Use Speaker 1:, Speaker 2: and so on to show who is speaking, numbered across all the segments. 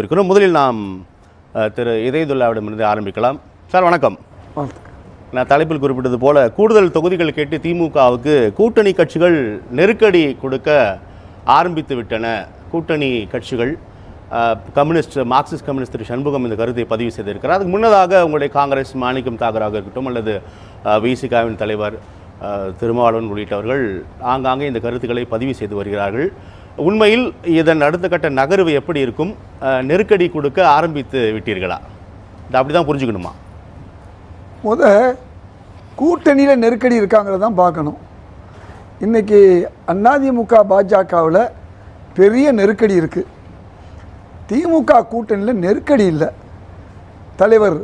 Speaker 1: இருக்கிறோம் முதலில் நாம் திரு இதயதுல்லாவிடமிருந்து ஆரம்பிக்கலாம். சார் வணக்கம். நான் தலைப்பில் குறிப்பிட்டது போல கூடுதல் தொகுதிகள் கேட்டு திமுகவுக்கு கூட்டணி கட்சிகள் நெருக்கடி கொடுக்க ஆரம்பித்து விட்டன. கூட்டணி கட்சிகள் கம்யூனிஸ்ட் மார்க்சிஸ்ட் கம்யூனிஸ்ட் திரு சண்முகம் இந்த கருத்தை பதிவு செய்திருக்கிறார். அதுக்கு முன்னதாக உங்களுடைய காங்கிரஸ் மாணிக்கம் தாகராக இருக்கட்டும் அல்லது விசிகாவின் தலைவர் திருமாவளவன் உள்ளிட்டவர்கள் ஆங்காங்கே இந்த கருத்துக்களை பதிவு செய்து வருகிறார்கள். உண்மையில் இதன் அடுத்த கட்ட நகர்வு எப்படி இருக்கும்? நெருக்கடி கொடுக்க ஆரம்பித்து விட்டீர்களா? இது அப்படி தான் புரிஞ்சுக்கணுமா?
Speaker 2: முத கூட்டணியில் நெருக்கடி இருக்காங்கிறத தான் பார்க்கணும். இன்றைக்கி அதிமுக பாஜகவில் பெரிய நெருக்கடி இருக்குது திமுக கூட்டணியில் நெருக்கடி இல்லை. தலைவர்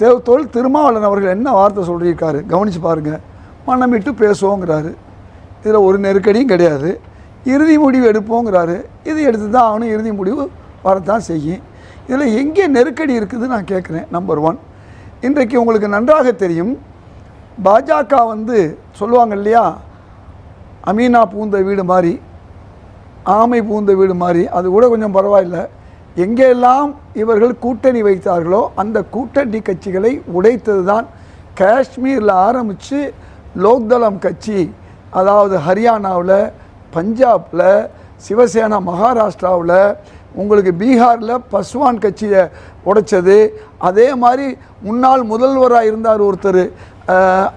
Speaker 2: தேவ் திருமாவளன் திருமாவளவன் அவர்கள் என்ன வார்த்தை சொல்லியிருக்காரு? கவனித்து பாருங்கள் மனமிட்டு பேசுவோங்கிறாரு. இதில் ஒரு நெருக்கடியும் கிடையாது. இறுதி முடிவு எடுப்போங்கிறாரு. இது எடுத்து தான் ஆகணும் இறுதி முடிவு வரத்தான் செய்யும். இதில் எங்கே நெருக்கடி இருக்குது நான் கேட்குறேன் நம்பர் ஒன் இன்றைக்கு உங்களுக்கு நன்றாக தெரியும் பாஜக வந்து சொல்லுவாங்க இல்லையா அமீனா பூந்த வீடு மாதிரி ஆமை பூந்த வீடு மாதிரி அது கூட கொஞ்சம் பரவாயில்லை. எங்கெல்லாம் இவர்கள் கூட்டணி வைத்தார்களோ அந்த கூட்டணி கட்சிகளை உடைத்தது தான் காஷ்மீரில் ஆரம்பித்து லோக்தளம் கட்சி அதாவது ஹரியானாவில் பஞ்சாபில் சிவசேனா மகாராஷ்டிராவில் உங்களுக்கு பீகாரில் பஸ்வான் கட்சியை உடைச்சது. அதே மாதிரி முன்னாள் முதல்வராக இருந்தார் ஒருத்தர்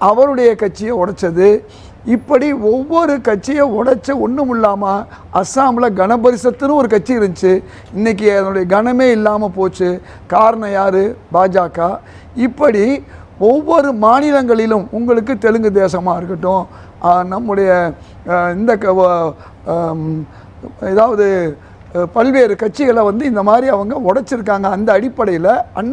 Speaker 2: அவருடைய கட்சியை உடைச்சது. இப்படி ஒவ்வொரு கட்சியை உடைச்ச ஒன்றும் இல்லாமல் அஸ்ஸாமில் கனபரிசத்துன்னு ஒரு கட்சி இருந்துச்சு. இன்றைக்கி அதனுடைய கணமே இல்லாமல் போச்சு. காரணம் யார்? பாஜக. இப்படி ஒவ்வொரு மாநிலங்களிலும் உங்களுக்கு தெலுங்கு தேசமாக இருக்கட்டும் நம்முடைய இந்த க- ஏதாவது பல்வேறு கட்சிகளை வந்து இந்த மாதிரி அவங்க உடைச்சிருக்காங்க. அந்த அடிப்படையில்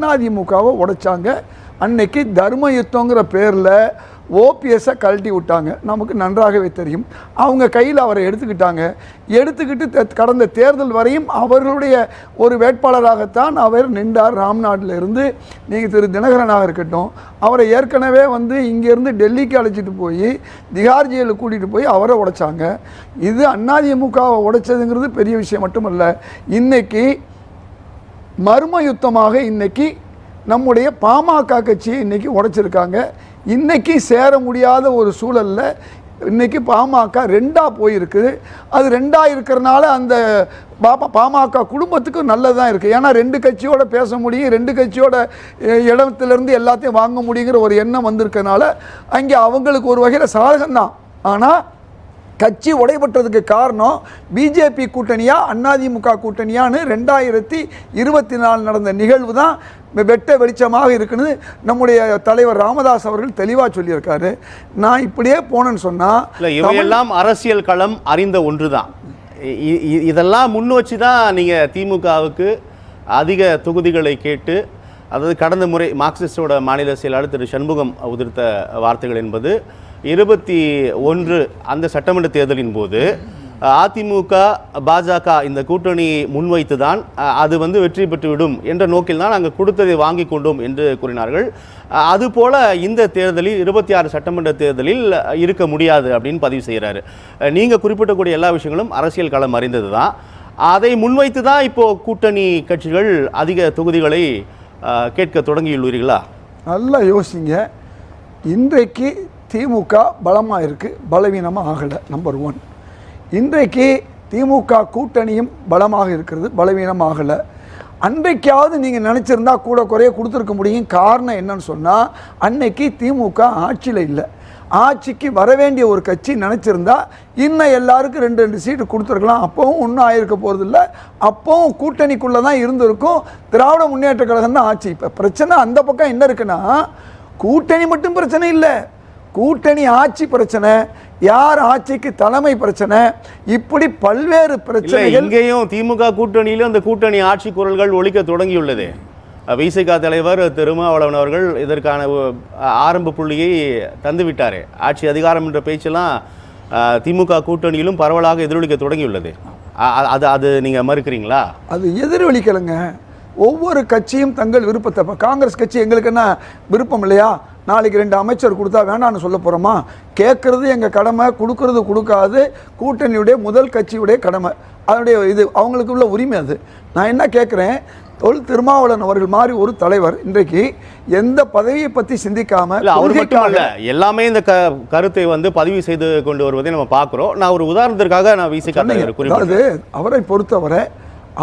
Speaker 2: அதிமுகவை உடைச்சாங்க. அன்னைக்கு தர்ம யுத்தங்கிற பேரில் ஓபிஎஸ்ஸை கழட்டி விட்டாங்க. நமக்கு நன்றாகவே தெரியும். அவங்க கையில் அவரை எடுத்துக்கிட்டாங்க. எடுத்துக்கிட்டு கடந்த தேர்தல் வரையும் அவர்களுடைய ஒரு வேட்பாளராகத்தான் அவர் நின்றார் ராம்நாட்டில் இருந்து. நீங்கள் திரு தினகரனாக இருக்கட்டும் அவரை ஏற்கனவே வந்து இங்கேருந்து டெல்லிக்கு அழைச்சிட்டு போய் திகார் ஜெயிலில் கூட்டிகிட்டு போய் அவரை உடைச்சாங்க. இது அதிமுகவை உடைச்சதுங்கிறது பெரிய விஷயம் மட்டுமல்ல. இன்றைக்கி மர்ம யுத்தமாக இன்றைக்கி நம்முடைய பாமக கட்சியை இன்றைக்கி உடைச்சிருக்காங்க. இன்றைக்கி சேர முடியாத ஒரு சூழலில் இன்றைக்கி பாமக ரெண்டாக போயிருக்கு. அது ரெண்டாக இருக்கிறனால அந்த பாபா பாமக குடும்பத்துக்கு நல்லதாக இருக்குது ஏன்னா ரெண்டு கட்சியோட பேச முடியும் ரெண்டு கட்சியோட இடத்துலேருந்து எல்லாத்தையும் வாங்க முடியுங்கிற ஒரு எண்ணம் வந்திருக்கனால அங்கே அவங்களுக்கு ஒரு வகையில் சாதகம்தான். ஆனால் கட்சி உடைபட்டதுக்கு காரணம் பிஜேபி கூட்டணியா அதிமுக கூட்டணியான்னு ரெண்டாயிரத்தி இருபத்தி நாலு நடந்த நிகழ்வு தான் வெட்ட வெளிச்சமாக இருக்குன்னு நம்முடைய தலைவர் ராமதாஸ் அவர்கள் தெளிவாக சொல்லியிருக்காரு. நான் இப்படியே போனேன்னு சொன்னால்
Speaker 1: இல்லை இவையெல்லாம் அரசியல் களம் அறிந்த ஒன்றுதான். இ- இ- இதெல்லாம் முன் வச்சு தான் நீங்கள் திமுகவுக்கு அதிக தொகுதிகளை கேட்டு அதாவது கடந்த முறை மார்க்சிஸ்டோட மாநில செயலாளர் திரு சண்முகம் உதிர்த்த வார்த்தைகள் என்பது இருபத்தி ஒன்று அந்த சட்டமன்ற தேர்தலின் போது அதிமுக பாஜக இந்த கூட்டணி முன்வைத்து தான் அது வந்து வெற்றி பெற்றுவிடும் என்ற நோக்கில் தான் நாங்கள் கொடுத்ததை வாங்கி கொண்டோம் என்று கூறினார்கள். அதுபோல் அதுபோல இந்த தேர்தலில் இருபத்தி ஆறு சட்டமன்ற தேர்தலில் இருக்க முடியாது அப்படின்னு பதிவு செய்கிறாரு. நீங்கள் குறிப்பிட்டக்கூடிய எல்லா விஷயங்களும் அரசியல் களம் அறிந்தது தான் அதை முன்வைத்து தான் இப்போ கூட்டணி கட்சிகள் அதிக தொகுதிகளை கேட்க தொடங்கியுள்ளீர்களா?
Speaker 2: நல்லா யோசிங்க. இன்றைக்கு திமுக பலமாக இருக்குது பலவீனமாக ஆகலை நம்பர் ஒன் இன்றைக்கு திமுக கூட்டணியும் பலமாக இருக்கிறது பலவீனமாகலை அன்றைக்காவது நீங்கள் நினச்சிருந்தா கூட குறைய கொடுத்துருக்க முடியும். காரணம் என்னன்னு சொன்னால் அன்னைக்கு திமுக ஆட்சியில் இல்லை. ஆட்சிக்கு வர வேண்டிய ஒரு கட்சி நினச்சிருந்தா இன்னும் எல்லாருக்கும் ரெண்டு ரெண்டு சீட்டு கொடுத்துருக்கலாம். அப்போவும் ஒன்றும் ஆயிருக்க போகிறதில்ல அப்போவும் கூட்டணிக்குள்ளே தான் இருந்திருக்கும். திராவிட முன்னேற்ற கழகம் தான் ஆட்சி. இப்போ பிரச்சனை அந்த பக்கம் என்ன இருக்குன்னா கூட்டணி மட்டும் பிரச்சனை இல்லை. கூட்டணி ஆட்சி பிரச்சனை யார் ஆட்சிக்கு தலைமை பிரச்சனை இப்படி பல்வேறு
Speaker 1: இல்லை
Speaker 2: பிரச்சனைகள்
Speaker 1: இங்கேயும் திமுக கூட்டணியிலும் அந்த கூட்டணி ஆட்சி குரல்கள் ஒலிக்க தொடங்கியுள்ளது. விசிக தலைவர் திருமாவளவன் அவர்கள் இதற்கான ஆரம்ப புள்ளியை தந்து விட்டாரே ஆட்சி அதிகாரம் என்ற பேச்செல்லாம் திமுக கூட்டணியிலும் பரவலாக எதிரொலிக்க தொடங்கியுள்ளது. அது அது நீங்கள் மறுக்கிறீங்களா?
Speaker 2: அது எதிரொலிக்கலைங்க. ஒவ்வொரு கட்சியும் தங்கள் விருப்பத்தை இப்போ காங்கிரஸ் கட்சி எங்களுக்கு என்ன விருப்பம் இல்லையா? நாளைக்கு ரெண்டு அமைச்சர் கொடுத்தா வேணான்னு சொல்ல போகிறோமா கேட்குறது எங்கள் கடமை கொடுக்கறது கொடுக்காது. கூட்டணியுடைய முதல் கட்சியுடைய கடமை. அதனுடைய இது அவங்களுக்கு உள்ள உரிமை அது. நான் என்ன கேட்குறேன்? தொல் திருமாவளவன் அவர்கள் மாதிரி ஒரு தலைவர் இன்றைக்கு எந்த பதவியை பற்றி சிந்திக்காம
Speaker 1: இல்ல அவர் மட்டும் இல்ல எல்லாமே இந்த க கருத்தை வந்து பதிவு செய்து கொண்டு வருவதை நம்ம பார்க்கிறோம். நான் ஒரு உதாரணத்திற்காக நான் வீசி
Speaker 2: அதாவது அவரை பொறுத்தவரை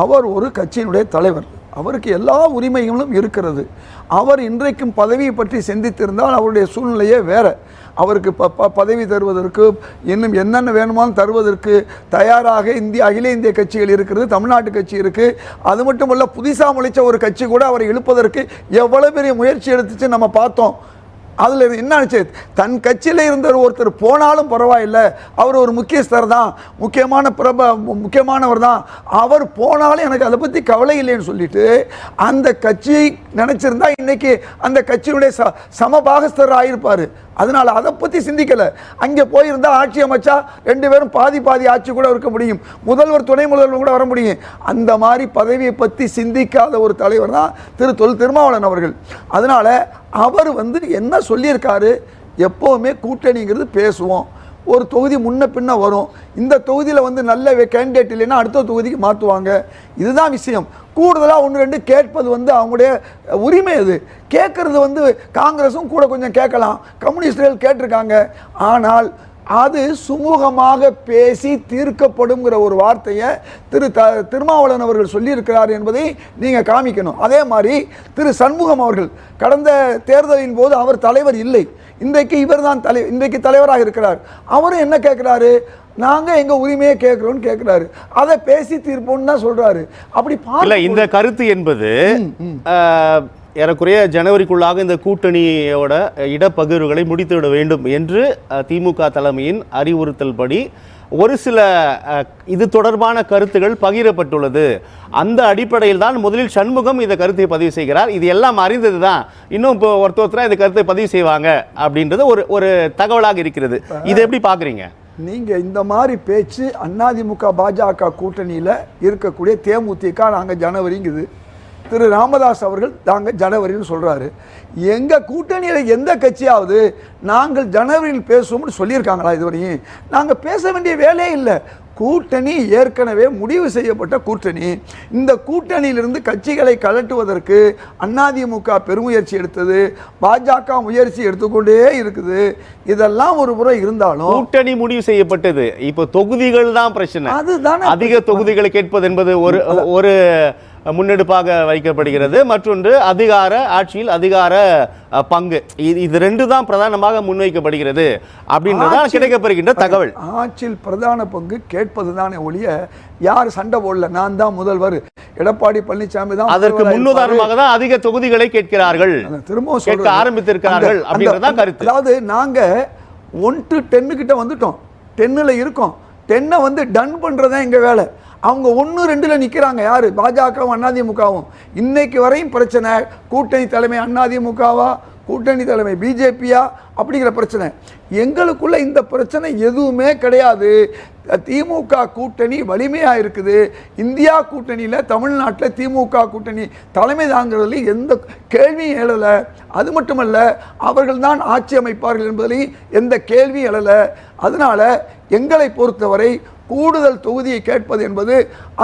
Speaker 2: அவர் ஒரு கட்சியினுடைய தலைவர். அவருக்கு எல்லா உரிமைகளும் இருக்கிறது. அவர் இன்றைக்கும் பதவியை பற்றி சிந்தித்திருந்தால் அவருடைய சூழ்நிலையே வேறு. அவருக்கு ப ப- பதவி தருவதற்கு இன்னும் என்னென்ன வேணுமாலும் தருவதற்கு தயாராக இந்திய அகில இந்திய கட்சிகள் இருக்கிறது தமிழ்நாட்டு கட்சி இருக்குது அது மட்டுமல்ல புதுசாக முளைச்ச ஒரு கட்சி கூட அவரை இழுப்பதற்கு எவ்வளவு பெரிய முயற்சி எடுத்துச்சு நம்ம பார்த்தோம். அதில் என்ன ஆச்சு? தன் கட்சியில் இருந்த ஒருத்தர் போனாலும் பரவாயில்லை. அவர் ஒரு முக்கியஸ்தர் தான். முக்கியமான பிரப மு- முக்கியமானவர் தான். அவர் போனாலும் எனக்கு அதை பற்றி கவலை இல்லைன்னு சொல்லிட்டு அந்த கட்சியை நினச்சிருந்தா இன்னைக்கு அந்த கட்சியினுடைய ச சமபாகஸ்தர் ஆகியிருப்பார் அதனால அதை பற்றி சிந்திக்கலை. அங்கே போயிருந்தால் ஆட்சி அமைச்சா ரெண்டு பேரும் பாதி பாதி ஆட்சி கூட இருக்க முடியும். முதல்வர் துணை முதல்வர் கூட வர முடியும். அந்த மாதிரி பதவியை பற்றி சிந்திக்காத ஒரு தலைவர் தான் திரு தொல் திருமாவளவன் அவர்கள். அதனால் அவர் வந்து என்ன சொல்லியிருக்காரு? எப்போவுமே கூட்டணிங்கிறது பேசுவோம். ஒரு தொகுதி முன்ன பின்ன வரும். இந்த தொகுதியில் வந்து நல்ல கேண்டிடேட் இல்லைன்னா அடுத்த தொகுதிக்கு மாற்றுவாங்க இதுதான் விஷயம். கூடுதலாக ஒன்று ரெண்டு கேட்பது வந்து அவங்களுடைய உரிமை அது. கேட்குறது வந்து காங்கிரஸும் கூட கொஞ்சம் கேட்கலாம். கம்யூனிஸ்டுகள் கேட்டிருக்காங்க. ஆனால் அது சுமூகமாக பேசி தீர்க்கப்படுங்கிற ஒரு வார்த்தையை திரு த திருமாவளவன் அவர்கள் சொல்லியிருக்கிறார் என்பதை நீங்கள் காமிக்கணும். அதே மாதிரி திரு சண்முகம் அவர்கள் கடந்த தேர்தலின் போது அவர் தலைவர் இல்லை. இன்றைக்கு இவர்தான் தலை இன்றைக்கு தலைவராக இருக்கிறார். அவரும் என்ன கேட்குறாரு? நாங்கள் எங்கள் உரிமையை கேட்குறோன்னு கேட்குறாரு. அதை பேசி தீர்ப்போம்னு தான் சொல்கிறாரு அப்படி
Speaker 1: இல்ல
Speaker 2: பார்க்கும்
Speaker 1: இந்த கருத்து என்பது ஏறக்குறைய ஜனவரிக்குள்ளாக இந்த கூட்டணியோட இடப்பகிர்வுகளை முடித்துவிட வேண்டும் என்று திமுக தலைமையின் அறிவுறுத்தல் படி ஒரு சில இது தொடர்பான கருத்துகள் பகிரப்பட்டுள்ளது. அந்த அடிப்படையில் தான் முதலில் சண்முகம் இந்த கருத்தை பதிவு செய்கிறார். இது எல்லாம் அறிந்தது தான். இன்னும் இப்போ ஒருத்தர் இந்த கருத்தை பதிவு செய்வாங்க அப்படின்றது ஒரு ஒரு தகவலாக இருக்கிறது. இதை எப்படி பார்க்குறீங்க?
Speaker 2: நீங்கள் இந்த மாதிரி பேச்சு அதிமுக பாஜக கூட்டணியில் இருக்கக்கூடிய தேமுதிக நாங்கள் ஜனவரிங்குது. திரு ராமதாஸ் அவர்கள் நாங்கள் ஜனவரின்னு சொல்கிறாரு எங்கள் கூட்டணியில் எந்த கட்சியாவது நாங்கள் ஜனவரியில் பேசுவோம்னு சொல்லியிருக்காங்களா இதுவரையும்? நாங்கள் பேச வேண்டிய வேலையே இல்லை. கூட்டணி ஏற்கனவே முடிவு செய்யப்பட்ட கூட்டணி. இந்த கூட்டணியிலிருந்து கட்சிகளை கலட்டுவதற்கு அதிமுக பெருமுயற்சி எடுத்தது பாஜக முயற்சி எடுத்துக்கொண்டே இருக்குது. இதெல்லாம் ஒரு புறம் இருந்தாலும்
Speaker 1: கூட்டணி முடிவு செய்யப்பட்டது. இப்போ தொகுதிகள் தான் பிரச்சனை.
Speaker 2: அதுதானே
Speaker 1: அதிக தொகுதிகளை கேட்பது என்பது ஒரு ஒரு முன்னெடுப்பாக வைக்கப்படுகிறது. மற்றொன்று அதிகார ஆட்சியில் அதிகார பங்கு. இது இது ரெண்டு தான் பிரதானமாக முன்வைக்கப்படுகிறது அப்படின்றதான் கிடைக்கப்பெறுகின்ற தகவல்.
Speaker 2: ஆட்சியில் பிரதான பங்கு கேட்பது தானே ஒழிய யார் சண்டை போடல? நான் தான் முதல்வர். எடப்பாடி பழனிசாமி தான்
Speaker 1: அதற்கு முன்னுதாரணமாக தான் அதிக தொகுதிகளை கேட்கிறார்கள்.
Speaker 2: திரும்பவும்
Speaker 1: கேட்க. ஆரம்பித்திருக்கிறார்கள் அப்படின்றதான் கருத்து.
Speaker 2: அதாவது நாங்க ஒன் டு டென்னு கிட்ட வந்துட்டோம். டென்னில் இருக்கோம். டென்னை வந்து டன் பண்ணுறதான் எங்கள் வேலை. அவங்க ஒன்று ரெண்டில் நிற்கிறாங்க யார்? பாஜகவும் அதிமுகவும் இன்னைக்கு வரையும் பிரச்சனை. கூட்டணி தலைமை அதிமுகவா கூட்டணி தலைமை பிஜேபியா அப்படிங்கிற பிரச்சனை. எங்களுக்குள்ள இந்த பிரச்சனை எதுவுமே கிடையாது. திமுக கூட்டணி வலிமையாக இருக்குது. இந்தியா கூட்டணியில் தமிழ்நாட்டில் திமுக கூட்டணி தலைமை தாங்கிறதுல எந்த கேள்வியும் எழலை. அது மட்டுமல்ல அவர்கள் தான் ஆட்சி அமைப்பார்கள் என்பதில் எந்த கேள்வியும் எழலை. அதனால் எங்களை பொறுத்தவரை கூடுதல் தொகுதியை கேட்பது என்பது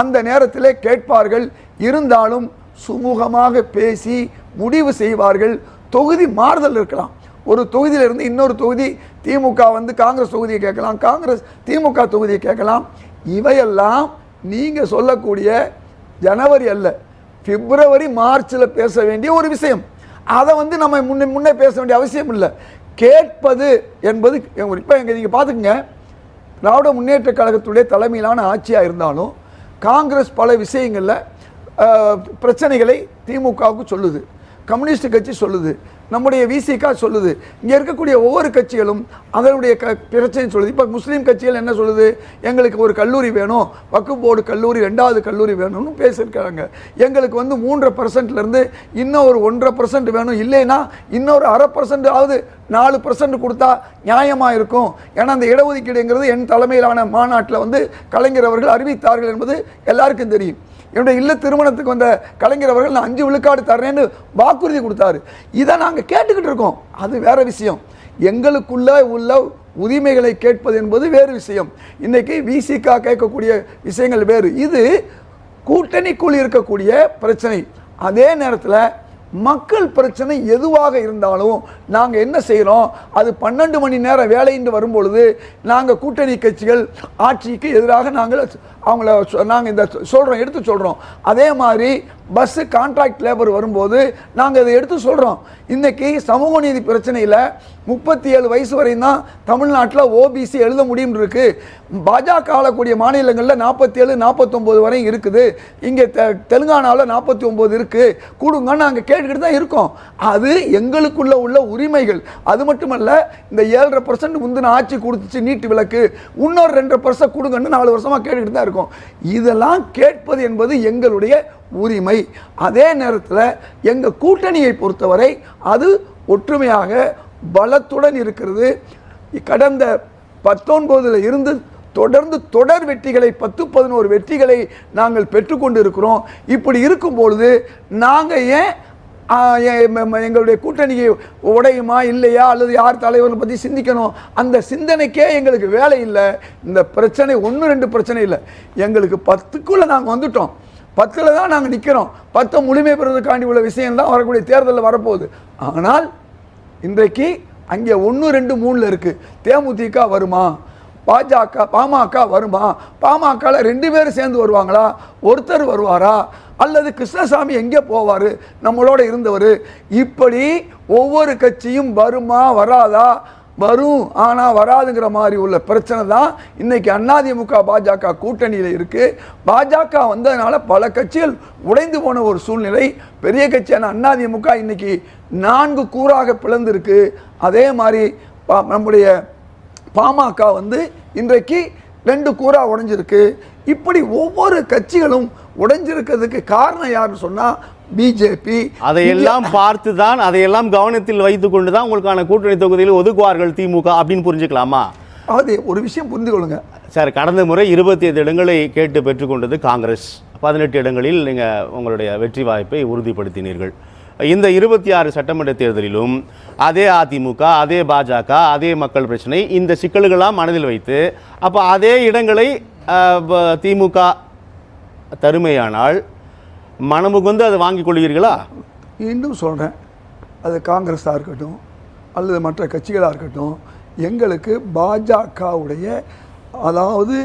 Speaker 2: அந்த நேரத்திலே கேட்பார்கள். இருந்தாலும் சுமூகமாக பேசி முடிவு செய்வார்கள். தொகுதி மாறுதல் இருக்கலாம். ஒரு தொகுதியிலிருந்து இன்னொரு தொகுதி திமுக வந்து காங்கிரஸ் தொகுதியை கேட்கலாம் காங்கிரஸ் திமுக தொகுதியை கேட்கலாம். இவையெல்லாம் நீங்கள் சொல்லக்கூடிய ஜனவரி அல்ல பிப்ரவரி மார்ச்சில் பேச வேண்டிய ஒரு விஷயம். அதை வந்து நம்ம முன்னே முன்னே பேச வேண்டிய அவசியம் இல்லை. கேட்பது என்பது இப்போ எங்கள் நீங்கள் பார்த்துக்குங்க. திராவிட முன்னேற்ற கழகத்துடைய தலைமையிலான ஆட்சியாக இருந்தாலும் காங்கிரஸ் பல விஷயங்களில் பிரச்சனைகளை திமுகவுக்கு சொல்லுது. கம்யூனிஸ்ட் கட்சி சொல்லுது நம்முடைய விசிகா சொல்லுது. இங்கே இருக்கக்கூடிய ஒவ்வொரு கட்சிகளும் அதனுடைய க பிரச்சனை சொல்லுது. இப்போ முஸ்லீம் கட்சிகள் என்ன சொல்லுது? எங்களுக்கு ஒரு கல்லூரி வேணும் வக்கு போர்டு கல்லூரி ரெண்டாவது கல்லூரி வேணும்னு பேசியிருக்காங்க எங்களுக்கு வந்து மூன்றரை பர்சன்ட்லேருந்து இன்னும் ஒரு ஒன்றரை பர்சன்ட் வேணும். இல்லைன்னா இன்னொரு அரை பர்சன்ட் ஆகுது நாலு பர்சன்ட் கொடுத்தா நியாயமாக இருக்கும். ஏன்னா அந்த இடஒதுக்கீடுங்கிறது என் தலைமையிலான மாநாட்டில் வந்து கலைஞர் அவர்கள் அறிவித்தார்கள் என்பது எல்லாருக்கும் தெரியும். என்னுடைய இல்ல திருமணத்துக்கு வந்த கலைஞர் அவர்கள் நான் அஞ்சு விழுக்காடு தர்றேன்னு வாக்குறுதி கொடுத்தாரு. இதை நாங்கள் கேட்டுக்கிட்டு இருக்கோம். அது வேற விஷயம். எங்களுக்குள்ள உள்ள உரிமைகளை கேட்பது என்பது வேறு விஷயம். இன்றைக்கி விசிகா கேட்கக்கூடிய விஷயங்கள் வேறு. இது கூட்டணிக்குள் இருக்கக்கூடிய பிரச்சனை. அதே நேரத்தில் மக்கள் பிரச்சனை எதுவாக இருந்தாலும் நாங்கள் என்ன செய்கிறோம் அது பன்னெண்டு மணி நேரம் வேலைன்னு வரும்பொழுது நாங்கள் கூட்டணி கட்சிகள் ஆட்சிக்கு எதிராக நாங்கள் அவங்கள நாங்கள் இந்த சொல்கிறோம் எடுத்து சொல்கிறோம் அதே மாதிரி பஸ்ஸு கான்ட்ராக்ட் லேபர் வரும்போது நாங்கள் இதை எடுத்து சொல்கிறோம் இன்றைக்கி சமூக நீதி பிரச்சனையில் முப்பத்தி ஏழு வயசு வரையும் தான் தமிழ்நாட்டில் ஓபிசி எழுத முடியும் இருக்குது பாஜக ஆளக்கூடிய மாநிலங்களில் நாற்பத்தி ஏழு நாற்பத்தொம்போது வரையும் இருக்குது. இங்கே தெ தெலுங்கானாவில் நாற்பத்தி ஒம்பது இருக்குது கொடுங்கன்னு நாங்கள் கேட்டுக்கிட்டு தான் இருக்கோம். அது எங்களுக்குள்ள உள்ள உரிமைகள். அது மட்டுமல்ல இந்த ஏழரை பர்சன்ட் முந்தின ஆட்சி கொடுத்துச்சு நீட்டு விளக்கு. இன்னொரு ரெண்டரை பர்சன்ட் கொடுங்கன்னு நாலு வருஷமாக கேட்டுக்கிட்டு தான் இருக்கோம். இதெல்லாம் கேட்பது என்பது எங்களுடைய உரிமை. அதே நேரத்தில் எங்கள் கூட்டணியை பொறுத்தவரை அது ஒற்றுமையாக பலத்துடன் இருக்கிறது. கடந்த பத்தொன்பதில் இருந்து தொடர்ந்து தொடர் வெற்றிகளை பத்து பதினோரு வெற்றிகளை நாங்கள் பெற்றுக்கொண்டு இருக்கிறோம் இப்படி இருக்கும் பொழுது நாங்கள் ஏன் எங்களுடைய கூட்டணிக்கு உடையுமா இல்லையா அல்லது யார் தலைவரை பற்றி சிந்திக்கணும். அந்த சிந்தனைக்கே எங்களுக்கு வேலை இல்லை. இந்த பிரச்சனை ஒன்று ரெண்டு பிரச்சனை இல்லை. எங்களுக்கு பத்துக்குள்ளே நாங்கள் வந்துட்டோம். பத்தில் தான் நாங்கள் நிற்கிறோம் பத்தை முழுமை பெறுவதற்காண்டி உள்ள விஷயம் தான் வரக்கூடிய தேர்தலில் வரப்போகுது. ஆனால் இன்றைக்கு அங்கே ஒன்று ரெண்டு மூணில் இருக்குது தேமுதிக வருமா? பாஜக பாமக வருமா? பாமகவில் ரெண்டு பேரும் சேர்ந்து வருவாங்களா? ஒருத்தர் வருவாரா? அல்லது கிருஷ்ணசாமி எங்கே போவார்? நம்மளோட இருந்தவர். இப்படி ஒவ்வொரு கட்சியும் வருமா வராதா? வரும். ஆனால் வராதுங்கிற மாதிரி உள்ள பிரச்சனை தான் இன்னைக்கு அதிமுக பாஜக கூட்டணியில் இருக்குது பாஜக வந்ததுனால பல கட்சிகள் உடைந்து போன ஒரு சூழ்நிலை. பெரிய கட்சியான அதிமுக இன்னைக்கு நான்கு கூறாக பிளந்திருக்கு. அதே மாதிரி நம்முடைய பாமக வந்து இன்றைக்கு ரெண்டு கூறா உடைஞ்சிருக்கு. இப்படி ஒவ்வொரு கட்சிகளும் உடைஞ்சிருக்கிறதுக்கு காரணம் யாருன்னு சொன்னா பிஜேபி
Speaker 1: அதையெல்லாம் பார்த்து தான் அதையெல்லாம் கவனத்தில் வைத்துக் கொண்டு தான் உங்களுக்கான கூட்டணி தொகுதியில் ஒதுக்குவார்கள் திமுக அப்படின்னு புரிஞ்சுக்கலாமா?
Speaker 2: அது ஒரு விஷயம் புரிந்து கொள்ளுங்க
Speaker 1: சார் கடந்த முறை இருபத்தி ஐந்து இடங்களை கேட்டு பெற்றுக்கொண்டது காங்கிரஸ். பதினெட்டு இடங்களில் நீங்கள் உங்களுடைய வெற்றி வாய்ப்பை உறுதிப்படுத்தினீர்கள். இந்த இருபத்தி ஆறு சட்டமன்ற தேர்தலிலும் அதே அதிமுக அதே பாஜக அதே மக்கள் பிரச்சனை இந்த சிக்கல்களாம் மனதில் வைத்து அப்போ அதே இடங்களை திமுக தருமையானால் மனமுகுந்து அதை வாங்கிக் கொள்கிறீர்களா
Speaker 2: மீண்டும் சொல்கிறேன் அது காங்கிரஸாக இருக்கட்டும் அல்லது மற்ற கட்சிகளாக இருக்கட்டும் எங்களுக்கு பாஜகவுடைய அதாவது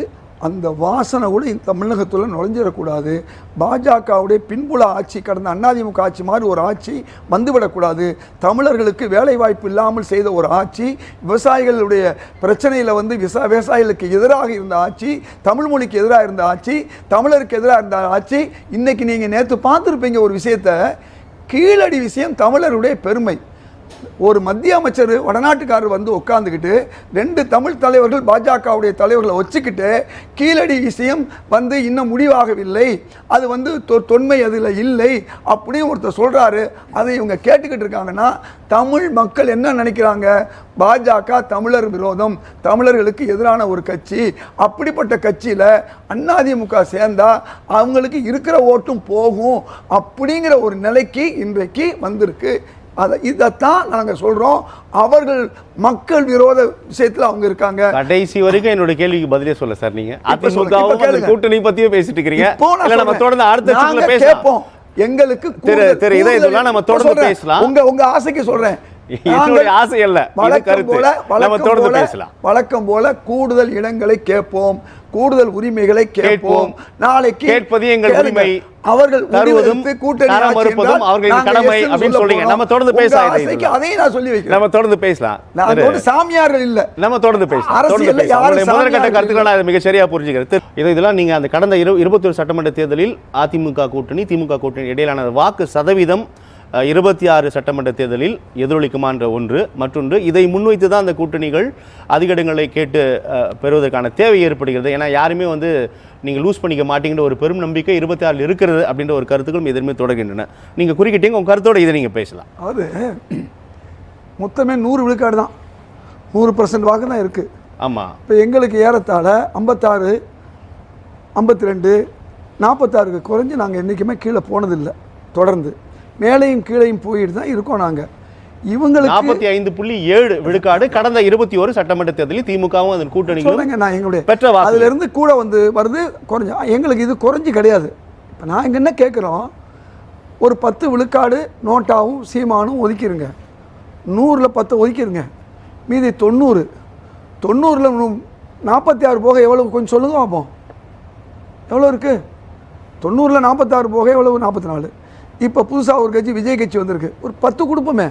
Speaker 2: அந்த வாசனை கூட இந்த தமிழகத்தில் நுழைஞ்சிடக்கூடாது. பாஜகவுடைய பின்புல ஆட்சி கடந்த அண்ணாதிமுக ஆட்சி மாதிரி ஒரு ஆட்சி வந்துவிடக்கூடாது. தமிழர்களுக்கு வேலைவாய்ப்பு இல்லாமல் செய்த ஒரு ஆட்சி விவசாயிகளுடைய பிரச்சனையில் வந்து விசா விவசாயிகளுக்கு எதிராக இருந்த ஆட்சி தமிழ் மொழிக்கு எதிராக இருந்த ஆட்சி தமிழருக்கு எதிராக இருந்த ஆட்சி இன்றைக்கி நீங்கள் நேற்று பார்த்துருப்பீங்க ஒரு விஷயத்தை கீழடி விஷயம் தமிழருடைய பெருமை. ஒரு மத்திய அமைச்சர் வடநாட்டுக்காரர் வந்து உட்காந்துக்கிட்டு ரெண்டு தமிழ் தலைவர்கள் பாஜகவுடைய தலைவர்களை வச்சுக்கிட்டு கீழடி விஷயம் வந்து இன்னும் முடிவாகவில்லை. அது வந்து தொ- தொன்மை அதில் இல்லை அப்படின்னு ஒருத்தர் சொல்கிறாரு அதை இவங்க கேட்டுக்கிட்டு இருக்காங்கன்னா தமிழ் மக்கள் என்ன நினைக்கிறாங்க? பாஜக தமிழர் விரோதம் தமிழர்களுக்கு எதிரான ஒரு கட்சி. அப்படிப்பட்ட கட்சியில் அதிமுக சேர்ந்தா அவங்களுக்கு இருக்கிற ஓட்டும் போகும் அப்படிங்கிற ஒரு நிலைக்கு இன்றைக்கு வந்திருக்கு. அதை இதைத்தான் நாங்கள் சொல்கிறோம் அவர்கள் மக்கள் விரோத விஷயத்தில் அவங்க இருக்காங்க.
Speaker 1: கடைசி வரைக்கும் என்னோட கேள்விக்கு பதிலே சொல்ல சார் நீங்க. அதிமுகவும். கூட்டணி பத்தியே பேசிட்டு இருக்கிறீங்க இல்ல நம்ம. தொடர்ந்து அடுத்த
Speaker 2: கேட்போம். எங்களுக்கு
Speaker 1: திரு- திரு துலா, நம்ம தொடர்ந்து. பேசலாம்.
Speaker 2: உங்க உங்க ஆசைக்கு சொல்றேன்.
Speaker 1: ஆசை அல்ல. இது
Speaker 2: வழக்கம். போல
Speaker 1: நம்ம
Speaker 2: வழக்கம்
Speaker 1: தொடர்ந்து
Speaker 2: போல
Speaker 1: பேசலாம்.
Speaker 2: வழக்கம் போல கூடுதல் இடங்களை கேட்போம். கூடுதல் உரிமைகளை கேட்போம். நாளைக்கு
Speaker 1: கேட்பது எங்கள். உரிமை.
Speaker 2: அவர்கள்
Speaker 1: தொடர்ந்து பேசலாம்
Speaker 2: சாமியார்கள் இல்ல.
Speaker 1: நம்ம தொடர்ந்து பேசலாம். முதற்கட்ட கருத்துக்களை நான் மிக சரியா புரிஞ்சுக்கிறேன் இது இதெல்லாம் நீங்க அந்த கடந்த இரு இருபத்தி ஒரு சட்டமன்ற தேர்தலில் அதிமுக கூட்டணி திமுக கூட்டணி இடையிலான வாக்கு சதவீதம் இருபத்தி ஆறு சட்டமன்ற தேர்தலில் எதிரொலிக்குமா என்ற ஒன்று. மற்றொன்று இதை முன்வைத்து தான் அந்த கூட்டணிகள் அதிக இடங்களை கேட்டு பெறுவதற்கான தேவை ஏற்படுகிறது. ஏன்னா யாருமே வந்து நீங்கள் லூஸ் பண்ணிக்க மாட்டீங்கன்ற ஒரு பெரும் நம்பிக்கை இருபத்தி ஆறில் இருக்கிறது அப்படின்ற ஒரு கருத்துக்களும் எதிர்மே தொடர்கின்றன. நீங்க குறுக்கிட்டீங்க உங்க கருத்தோட இதை நீங்க பேசலாம்.
Speaker 2: அது மொத்தமே நூறு விழுக்காடு தான். நூறு பர்சன்ட் வாக்கு தான் இருக்குது
Speaker 1: ஆமா.
Speaker 2: இப்போ எங்களுக்கு ஏறத்தாழ ஐம்பத்தாறு ஐம்பத்தி ரெண்டு நாற்பத்தாறுக்கு குறைஞ்சு நாங்கள் என்றைக்குமே கீழே போனதில்லை தொடர்ந்து. மேலேயும் கீழேயும் போயிட்டு தான் இருக்கோம் நாங்கள் இவங்களுக்கு
Speaker 1: நாற்பத்தி ஐந்து புள்ளி ஏழு விழுக்காடு கடந்த இருபத்தி ஒரு சட்டமன்ற தேர்தலில் திமுகவும் அதன் கூட்டணிகளும்
Speaker 2: சொல்லுங்க நான் எங்களுடைய
Speaker 1: பெற்ற
Speaker 2: அதுல இருந்து கூட வந்து வருது குறைஞ்சு. எங்களுக்கு இது குறைஞ்சு கிடையாது. இப்போ நான் இங்கே என்ன கேட்குறோம் ஒரு பத்து விழுக்காடு நோட்டாவும் சீமானும் ஒதுக்கிருங்க. நூறில் பத்து ஒதுக்கிருங்க. மீதி தொண்ணூறு. தொண்ணூறில் நாற்பத்தி ஆறு போக எவ்வளவு? கொஞ்சம் சொல்லுங்க பார்ப்போம் எவ்வளோ இருக்குது தொண்ணூறில் நாற்பத்தாறு போக எவ்வளவு? நாற்பத்தி நாலு. இப்போ புதுசாக ஒரு கட்சி விஜய் கட்சி வந்திருக்கு. ஒரு பத்து கொடுப்போமே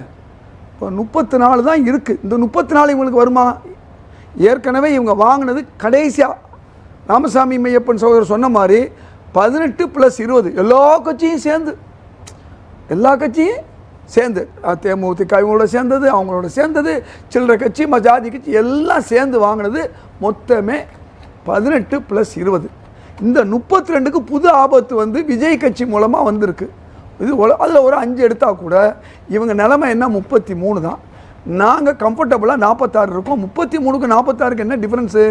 Speaker 2: இப்போ முப்பத்தி நாலு தான் இருக்குது இந்த முப்பத்தி நாலு இவங்களுக்கு வருமா? ஏற்கனவே இவங்க வாங்கினது கடைசியாக ராமசாமி மையப்பன் சகோதரர் சொன்ன மாதிரி பதினெட்டு ப்ளஸ் இருபது. எல்லா கட்சியும் சேர்ந்து. எல்லா கட்சியும் சேர்ந்து. தேமுதிக இவங்களோட சேர்ந்தது அவங்களோட சேர்ந்தது சில்லறை கட்சி மஜாதி ஜாதி கட்சி எல்லாம் சேர்ந்து வாங்கினது மொத்தமே பதினெட்டு ப்ளஸ் இருபது. இந்த முப்பத்தி ரெண்டுக்கு புது ஆபத்து வந்து விஜய் கட்சி மூலமாக வந்திருக்கு. இது அதில் ஒரு அஞ்சு எடுத்தால் கூட இவங்க நிலமை என்ன? முப்பத்தி மூணு தான். நாங்கள் கம்ஃபர்டபுளாக நாற்பத்தாறு இருக்கோம். முப்பத்தி மூணுக்கு நாற்பத்தாறுக்கு என்ன டிஃப்ரென்ஸு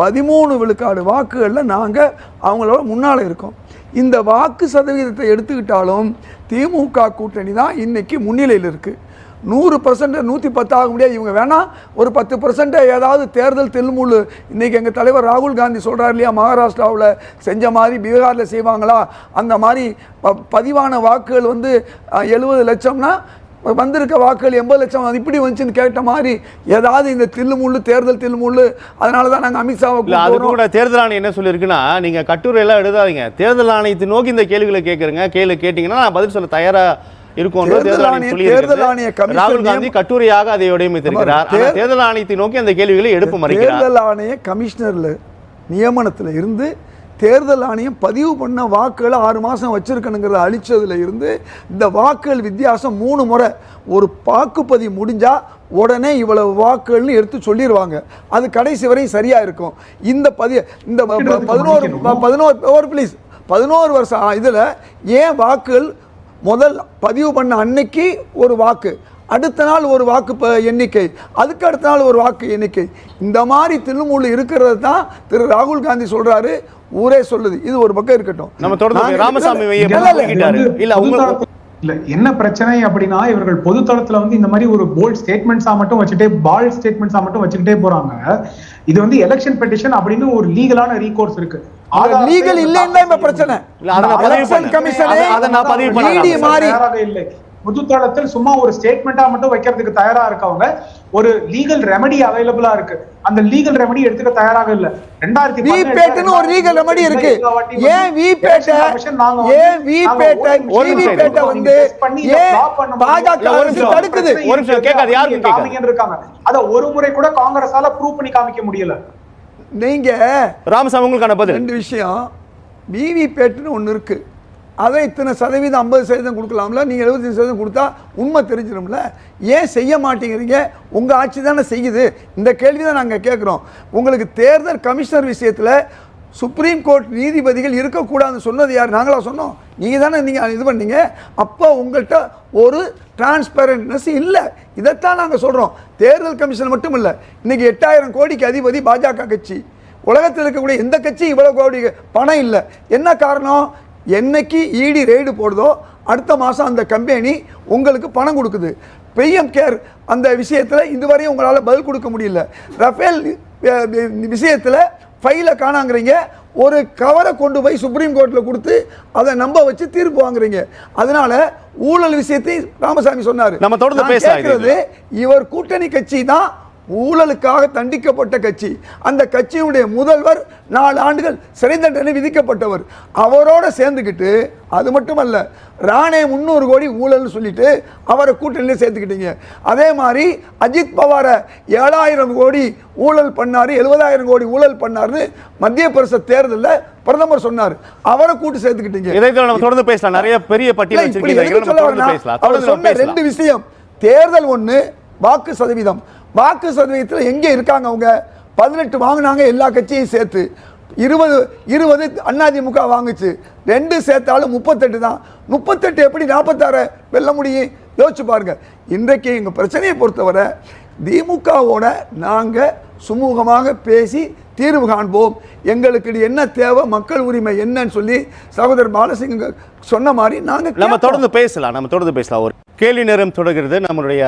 Speaker 2: பதிமூணு விழுக்காடு வாக்குகளில் நாங்கள் அவங்களோட முன்னால் இருக்கோம். இந்த வாக்கு சதவீதத்தை எடுத்துக்கிட்டாலும் திமுக கூட்டணி தான் இன்றைக்கி முன்னிலையில் இருக்குது நூறு பர்சன்ட் நூற்றி பத்தாக முடியாது இவங்க வேணால் ஒரு பத்து பர்சன்ட் ஏதாவது தேர்தல் தெல்முள்ளு. இன்றைக்கி எங்கள் தலைவர் ராகுல் காந்தி சொல்கிறார் இல்லையா மகாராஷ்டிராவில் செஞ்ச மாதிரி பீகாரில் செய்வாங்களா? அந்த மாதிரி ப- பதிவான வாக்குகள் வந்து எழுபது லட்சம்னா வந்திருக்க வாக்குகள் எண்பது லட்சம் அது இப்படி வந்துச்சுன்னு கேட்ட மாதிரி ஏதாவது இந்த தில்லுமுள்ளு தேர்தல் தில்லுமுள்ளு அதனால தான் நாங்கள் அமித்ஷாவை
Speaker 1: அது. கூட தேர்தல் ஆணையம் என்ன சொல்லியிருக்குன்னா நீங்க கட்டுரை எல்லாம் எழுதாதீங்க தேர்தல் ஆணையத்தை நோக்கி இந்த கேள்விகளை கேட்கறங்க. கேள்வி கேட்டீங்கன்னா நான் பதில் சொல்ல தயாரா இருக்கும்
Speaker 2: தேர்தல் ஆணைய கமிஷன்
Speaker 1: ராகுல் காந்தி கட்டுரையாக அதை ஆனால் தேர்தல் ஆணையத்தை நோக்கி அந்த கேள்விகளை எடுப்பு மறைக்கிறார்.
Speaker 2: தேர்தல் ஆணைய கமிஷனரில் நியமனத்தில் இருந்து தேர்தல் ஆணையம் பதிவு பண்ண வாக்குகளை ஆறு மாதம் வச்சிருக்கணுங்கிறத அழிச்சதுல இருந்து இந்த வாக்குகள் வித்தியாசம் மூணு முறை. ஒரு வாக்குப்பதிவு முடிஞ்சா உடனே இவ்வளவு வாக்குகள்னு எடுத்து சொல்லிடுவாங்க அது கடைசி வரையும் சரியா இருக்கும். இந்த பதி இந்த பதினோரு பதினோரு ஒரு ப்ளீஸ் பதினோரு வருஷம் இதில் ஏன் வாக்குகள் முதல் பதிவு பண்ண அன்னைக்கு ஒரு வாக்கு. அடுத்த நாள் ஒரு வாக்கு எண்ணிக்கை. அதுக்கு அடுத்த நாள் ஒரு வாக்கு எண்ணிக்கை. இந்த மாதிரி தில்லுமுள்ளு இருக்கிறது தான் திரு ராகுல் காந்தி சொல்றாரு ஊரே சொல்லுது. இது ஒரு பக்கம் இருக்கட்டும்.
Speaker 1: நம்ம தொடர்ந்து ராமசாமி
Speaker 2: இல்ல, இல்ல,
Speaker 3: என்ன பிரச்சனை அப்படின்னா இவர்கள் பொதுத்தளத்துல வந்து இந்த மாதிரி ஒரு போல்ட் ஸ்டேட்மெண்ட்ஸா மட்டும் வச்சுட்டே பால் ஸ்டேட்மெண்ட்ஸா மட்டும் வச்சுக்கிட்டே போறாங்க. இது வந்து எலெக்ஷன் பெட்டிஷன் அப்படின்னு ஒரு லீகலான ரீகோர்ஸ் இருக்கு.
Speaker 2: லீகல் இல்லைன்னு தான் இப்ப பிரச்சனை. கமிஷனே
Speaker 1: அதை- நான் பதிவு
Speaker 3: இல்லை. பொதுத்தளத்தில் சும்மா ஒரு ஸ்டேட்மெண்டா மட்டும் வைக்கிறதுக்கு தயாரா இருக்கவங்க ஒரு லீகல் ரெமெடி அவைலபிளா இருக்கு. அந்த லீகல் ரெமெடி எடுத்துக்க தயாராக இல்ல. ரெண்டாயிரத்தி
Speaker 2: விபேட்னு ஒரு legal remedy இருக்கு. ஏன் விபேட்டை ஏன் விபேட்டை
Speaker 1: ஒரு
Speaker 2: விபேட்டை வந்து ஏன் பாஜக அரசு. தடுக்குது?
Speaker 1: ஒரு நிமிஷம். கேட்காது.
Speaker 3: காமிங்கன்னு இருக்காங்க. அத ஒரு முறை கூட காங்கிரஸால ப்ரூவ் பண்ணி காமிக்க முடியல.
Speaker 2: நீங்க
Speaker 1: ராமசாமி உங்களுக்கான பதில்.
Speaker 2: ரெண்டு விஷயம். விவிபேட்னு ஒன்று இருக்கு. அதை இத்தனை சதவீதம் ஐம்பது சதவீதம் கொடுக்கலாம்ல? நீங்கள் எழுபத்தஞ்சு சதவீதம் கொடுத்தா உண்மை தெரிஞ்சிடும்ல ஏன் செய்ய மாட்டேங்கிறீங்க? உங்கள் ஆட்சி தானே செய்யுது. இந்த கேள்வி தான் நாங்கள் கேட்குறோம் உங்களுக்கு தேர்தல் கமிஷனர் விஷயத்தில் சுப்ரீம் கோர்ட் நீதிபதிகள் இருக்கக்கூடாதுன்னு சொன்னது யார்? நாங்களா சொன்னோம். நீங்கள் தானே நீங்கள் இது பண்ணீங்க. அப்போ உங்கள்கிட்ட ஒரு டிரான்ஸ்பரண்ட்னஸ் இல்லை. இதைத்தான் நாங்கள் சொல்கிறோம் தேர்தல் கமிஷன் மட்டும் இல்லை. இன்னைக்கு எட்டாயிரம் கோடிக்கு அதிபதி பாஜக கட்சி. உலகத்தில் இருக்கக்கூடிய எந்த கட்சி இவ்வளோ கோடி பணம் இல்லை. என்ன காரணம்? என்னைக்கு இடி ரெய்டு போடுதோ அடுத்த மாதம் அந்த கம்பெனி உங்களுக்கு பணம் கொடுக்குது. பிஎம் கேர் அந்த விஷயத்தில் இதுவரையும் உங்களால் பதில் கொடுக்க முடியல. ரஃபேல் விஷயத்தில் ஃபைலை காணாங்கிறீங்க. ஒரு கவரை கொண்டு போய் சுப்ரீம் கோர்ட்டில் கொடுத்து அதை நம்ப வச்சு தீர்ப்பு வாங்குறீங்க. அதனால ஊழல் விஷயத்தை ராமசாமி சொன்னார்.
Speaker 1: நம்ம தொடர்ந்து.
Speaker 2: கேட்கிறது, இவர் கூட்டணி கட்சி தான் ஊழலுக்காக தண்டிக்கப்பட்ட கட்சி. அந்த கட்சியினுடைய முதல்வர் நாலு ஆண்டுகள் சிறை தண்டனை விதிக்கப்பட்டவர். அவரோட சேர்ந்துக்கிட்டு அது மட்டுமல்ல ராணே முந்நூறு கோடி ஊழல்னு சொல்லிட்டு அவரை கூட்டணியில சேர்த்துக்கிட்டீங்க. அதே மாதிரி அஜித் பவாரை ஏழாயிரம் கோடி ஊழல் பண்ணாரு எழுபதாயிரம் கோடி ஊழல் பண்ணாருன்னு மத்திய பிரதேச தேர்தலில் பிரதமர் சொன்னார். அவரை கூட்டு சேர்த்துக்கிட்டீங்க.
Speaker 1: இதை நம்ம தொடர்ந்து பேசலாம். நிறைய பெரிய பட்டியல்
Speaker 2: அவர் சொன்ன ரெண்டு விஷயம் தேர்தல் ஒண்ணு வாக்கு சதவீதம். வாக்கு சதவீதத்தில் எங்க இருக்காங்க அவங்க? பதினெட்டு வாங்குனாங்க எல்லா கட்சியும் சேர்த்து. இருபது இருபது அதிமுக வாங்குச்சு. ரெண்டு சேர்த்தாலும் முப்பத்தெட்டு தான். முப்பத்தெட்டு எப்படி நாற்பத்தாறு வெல்ல முடியும்? யோசிச்சு பாருங்க. இன்றைக்கு எங்கள் பிரச்சனையை பொறுத்தவரை திமுகவோட நாங்கள் சுமூகமாக பேசி தீர்வு காண்போம். எங்களுக்கு இது என்ன தேவை மக்கள் உரிமை என்னன்னு சொல்லி சகோதரர் பாலசிங்க சொன்ன மாதிரி நாங்கள்
Speaker 1: நம்ம தொடர்ந்து பேசலாம். நம்ம தொடர்ந்து பேசலாம். ஒரு கேள்வி நேரம் தொடர்கிறது. நம்மளுடைய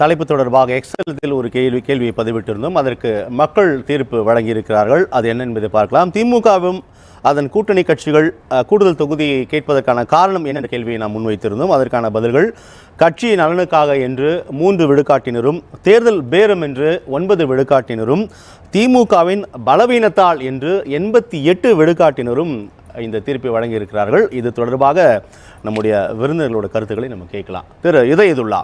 Speaker 1: தலைப்பு தொடர்பாக எக்ஸலத்தில் ஒரு கேள்வி கேள்வியை பதிவிட்டிருந்தோம். அதற்கு மக்கள் தீர்ப்பு வழங்கியிருக்கிறார்கள். அது என்ன என்பதை பார்க்கலாம். திமுகவும் அதன் கூட்டணி கட்சிகள் கூடுதல் தொகுதியை கேட்பதற்கான காரணம் என்ன என்ற கேள்வியை நாம் முன்வைத்திருந்தோம். அதற்கான பதில்கள் கட்சி நலனுக்காக என்று மூன்று விழுக்காட்டினரும் தேர்தல் பேரம் என்று ஒன்பது விழுக்காட்டினரும் திமுகவின் பலவீனத்தால் என்று எண்பத்தி எட்டு விழுக்காட்டினரும் இந்த தீர்ப்பை வழங்கியிருக்கிறார்கள். இது தொடர்பாக நம்முடைய விருந்தினர்களோட கருத்துக்களை நம்ம கேட்கலாம். திரு இதயதுல்லா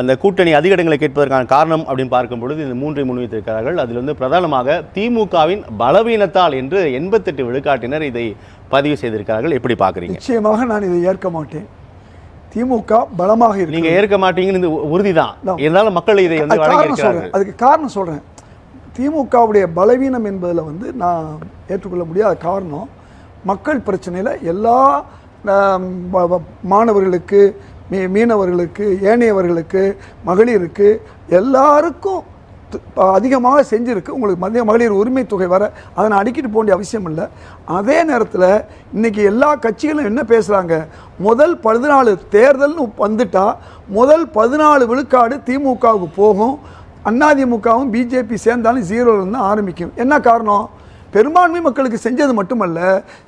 Speaker 1: அந்த கூட்டணி அதிக இடங்களை கேட்பதற்கான காரணம் அப்படின்னு பார்க்கும் பொழுது இந்த மூன்றை முன்வைத்திருக்கிறார்கள். அதில் வந்து பிரதானமாக திமுகவின் பலவீனத்தால் என்று எண்பத்தெட்டு விழுக்காட்டினர் இதை பதிவு செய்திருக்கிறார்கள். எப்படி பார்க்குறீங்க?
Speaker 2: நிச்சயமாக நான் இதை ஏற்க மாட்டேன். திமுக பலமாக இருக்கு.
Speaker 1: நீங்க ஏற்க மாட்டீங்கன்னு இது உறுதிதான்.
Speaker 2: No.
Speaker 1: இருந்தாலும் மக்கள் இதை வந்து
Speaker 2: காரணம் சொல்றேன். அதுக்கு காரணம் சொல்றேன். திமுகவுடைய பலவீனம் என்பதில் வந்து நான் ஏற்றுக்கொள்ள முடியாத காரணம் மக்கள் பிரச்சனையில் எல்லா மாணவர்களுக்கு மீ மீனவர்களுக்கு ஏனையவர்களுக்கு மகளிருக்கு எல்லாருக்கும் அதிகமாக செஞ்சுருக்கு. உங்களுக்கு மத்திய மகளிர் உரிமை தொகை வர அதை நான் அடிக்கிட்டு போக வேண்டிய அவசியம் இல்லை. அதே நேரத்தில் இன்றைக்கி எல்லா கட்சிகளும் என்ன பேசுகிறாங்க முதல் பதினாலு தேர்தல்னு வந்துட்டால் முதல் பதினாலு விழுக்காடு திமுகவுக்கு போகும். அதிமுகவும் பிஜேபி சேர்ந்தாலும் ஜீரோலேருந்து தான் ஆரம்பிக்கும். என்ன காரணம்? பெரும்பான்மை மக்களுக்கு செஞ்சது மட்டுமல்ல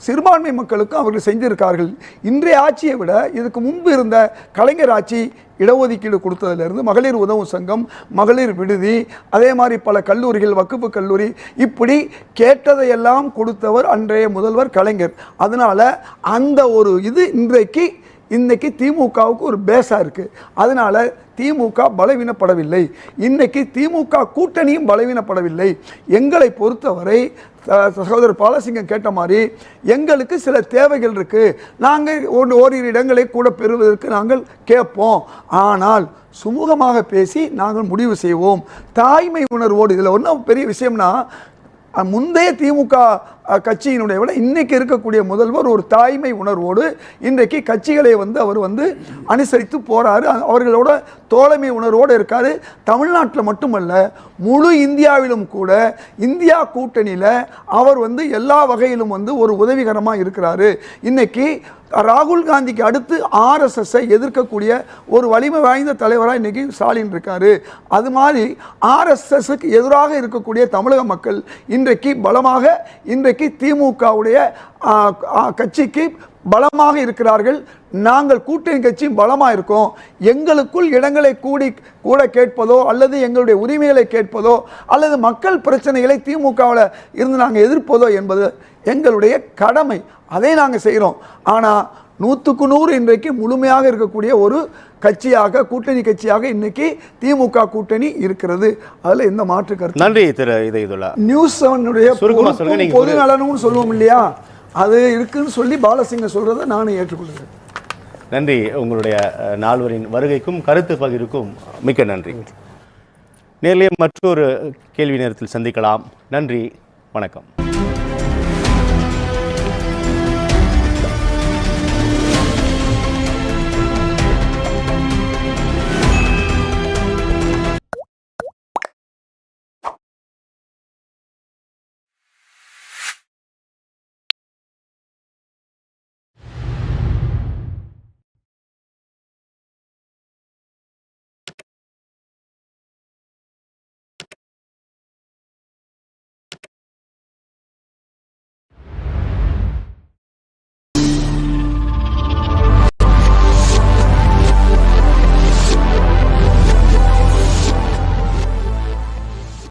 Speaker 2: சிறுபான்மை மக்களுக்கும் அவர்கள் செஞ்சிருக்கார்கள். இன்றைய ஆட்சியை விட இதுக்கு முன்பு இருந்த கலைஞர் ஆட்சி இடஒதுக்கீடு கொடுத்ததுலேருந்து மகளிர் உதவும் சங்கம் மகளிர் விடுதி அதே மாதிரி பல கல்லூரிகள் வக்குப்பு கல்லூரி இப்படி கேட்டதையெல்லாம் கொடுத்தவர் அன்றைய முதல்வர் கலைஞர். அதனால் அந்த ஒரு இது இன்றைக்கு இன்றைக்கி திமுகவுக்கு ஒரு பேஸாக இருக்குது அதனால் திமுக பலவீனப்படவில்லை. இன்றைக்கி திமுக கூட்டணியும் பலவீனப்படவில்லை. எங்களை பொறுத்தவரை ச- சகோதரர் பாலசிங்கம் கேட்ட மாதிரி எங்களுக்கு சில தேவைகள் இருக்குது நாங்கள் ஒரு ஓரிரு இடங்களை கூட பெறுவதற்கு நாங்கள் கேட்போம். ஆனால் சுமூகமாக பேசி நாங்கள் முடிவு செய்வோம். தாய்மை உணர்வோடு இதில் ஒன்றும் பெரிய விஷயம்னா முந்தைய திமுக கட்சியினுடைய விட இன்னைக்கு இருக்கக்கூடிய முதல்வர் ஒரு தாய்மை உணர்வோடு இன்றைக்கு கட்சிகளை வந்து அவர் வந்து அனுசரித்து போறாரு. அவர்களோட தோழமை உணர்வோடு இருக்காரு. தமிழ்நாட்டில் மட்டுமல்ல முழு இந்தியாவிலும் கூட இந்தியா கூட்டணியில் அவர் வந்து எல்லா வகையிலும் வந்து ஒரு உதவிகரமாக இருக்கிறாரு. இன்னைக்கு ராகுல் காந்திக்கு அடுத்து ஆர்எஸ்எஸ்ஸை எதிர்க்கக்கூடிய ஒரு வலிமை வாய்ந்த தலைவராக இன்றைக்கி ஸ்டாலின் இருக்கார். அது மாதிரி ஆர்எஸ்எஸ்க்கு எதிராக இருக்கக்கூடிய தமிழக மக்கள் இன்றைக்கு பலமாக இன்றைக்கு திமுகவுடைய கட்சிக்கு பலமாக இருக்கிறார்கள். நாங்கள் கூட்டணி கட்சி பலமாக இருக்கோம். எங்களுக்குள் இடங்களை கூடி கூட கேட்பதோ அல்லது எங்களுடைய உரிமைகளை கேட்பதோ அல்லது மக்கள் பிரச்சனைகளை திமுகவில் இருந்து நாங்கள் எதிர்ப்பதோ என்பது எங்களுடைய கடமை. அதை நாங்கள் செய்கிறோம் ஆனால் நூற்றுக்கு நூறு இன்றைக்கு முழுமையாக இருக்கக்கூடிய ஒரு கட்சியாக கூட்டணி கட்சியாக இன்னைக்கு திமுக கூட்டணி இருக்கிறது. அதில் எந்த மாற்று கருத்து
Speaker 1: நன்றி திரு இதயதுல்லா.
Speaker 2: நியூஸ் செவனுடைய பொது நலனும்னு சொல்லுவோம் இல்லையா? அது இருக்குன்னு சொல்லி பாலசிங்க சொல்றதை நானும் ஏற்றுக்கொள்கிறேன்.
Speaker 1: நன்றி. உங்களுடைய நால்வரின் வருகைக்கும் கருத்து பகிர்வுக்கும் மிக்க நன்றி. நேரிலே மற்றொரு கேள்வி நேரத்தில் சந்திக்கலாம். நன்றி. வணக்கம்.